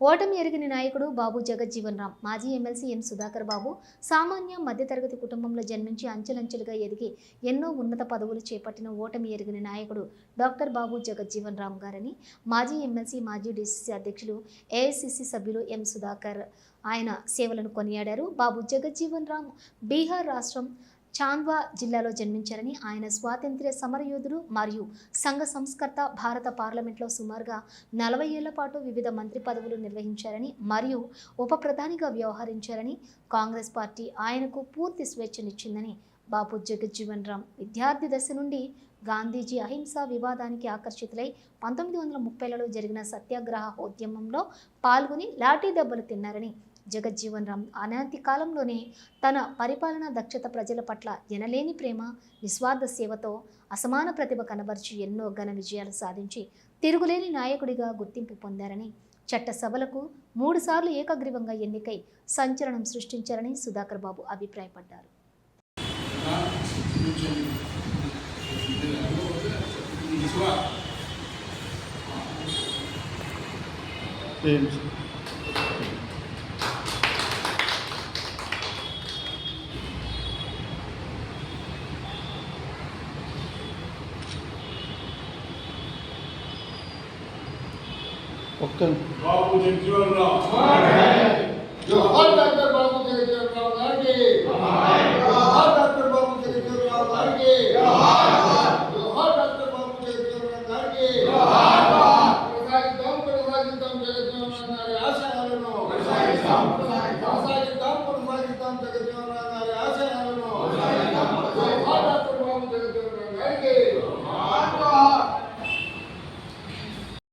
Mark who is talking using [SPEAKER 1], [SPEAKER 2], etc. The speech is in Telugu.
[SPEAKER 1] ఓటమి ఎరిగిన నాయకుడు బాబు జగజ్జీవన్ రామ్ మాజీ ఎమ్మెల్సీ ఎం సుధాకర్ బాబు సామాన్య మధ్యతరగతి కుటుంబంలో జన్మించి అంచెలంచెలుగా ఎదిగి ఎన్నో ఉన్నత పదవులు చేపట్టిన ఓటమి ఎరిగిన నాయకుడు డాక్టర్ బాబు జగజ్జీవన్ రామ్ గారని మాజీ ఎమ్మెల్సీ మాజీ డిసిసి అధ్యక్షులు ఏఐసిసి సభ్యులు ఎం సుధాకర్ ఆయన సేవలను కొనియాడారు. బాబు జగజ్జీవన్ రామ్ బీహార్ రాష్ట్రం చాంద్వా జిల్లాలో జన్మించారని ఆయన స్వాతంత్ర్య సమరయోధుడు మరియు సంఘ సంస్కర్త భారత పార్లమెంట్లో సుమారుగా నలభై ఏళ్ళ పాటు వివిధ మంత్రి పదవులు నిర్వహించారని మరియు ఉప ప్రధానిగా వ్యవహరించారని కాంగ్రెస్ పార్టీ ఆయనకు పూర్తి స్వేచ్ఛనిచ్చిందని బాపు జగజ్జీవన్ రామ్. విద్యార్థి దశ నుండి గాంధీజీ అహింసా వివాదానికి ఆకర్షితులై పంతొమ్మిది వందల ముప్పైలలో జరిగిన సత్యాగ్రహ ఉద్యమంలో పాల్గొని లాఠీ దెబ్బలు తిన్నారని జగజ్జీవన్ రామ్ అనాంతి కాలంలోనే తన పరిపాలనా దక్షత ప్రజల పట్ల ఎనలేని ప్రేమ నిస్వార్థ సేవతో అసమాన ప్రతిభ కనబరిచి ఎన్నో ఘన విజయాలు సాధించి తిరుగులేని నాయకుడిగా గుర్తింపు పొందారని చట్టసభలకు మూడుసార్లు ఏకగ్రీవంగా ఎన్నికై సంచలనం సృష్టించారని సుధాకర్ బాబు అభిప్రాయపడ్డారు.
[SPEAKER 2] ఏం ఒక్క
[SPEAKER 3] బాబు
[SPEAKER 4] జగ్జీవనరావు జోహార్ డాక్టర్ బాబు జగ్జీవనరావు గారికి జోహార్ డాక్టర్ బాబు జగ్జీవనరావు గారికి జోహార్ డాక్టర్ బాబు జగ్జీవనరావు గారికి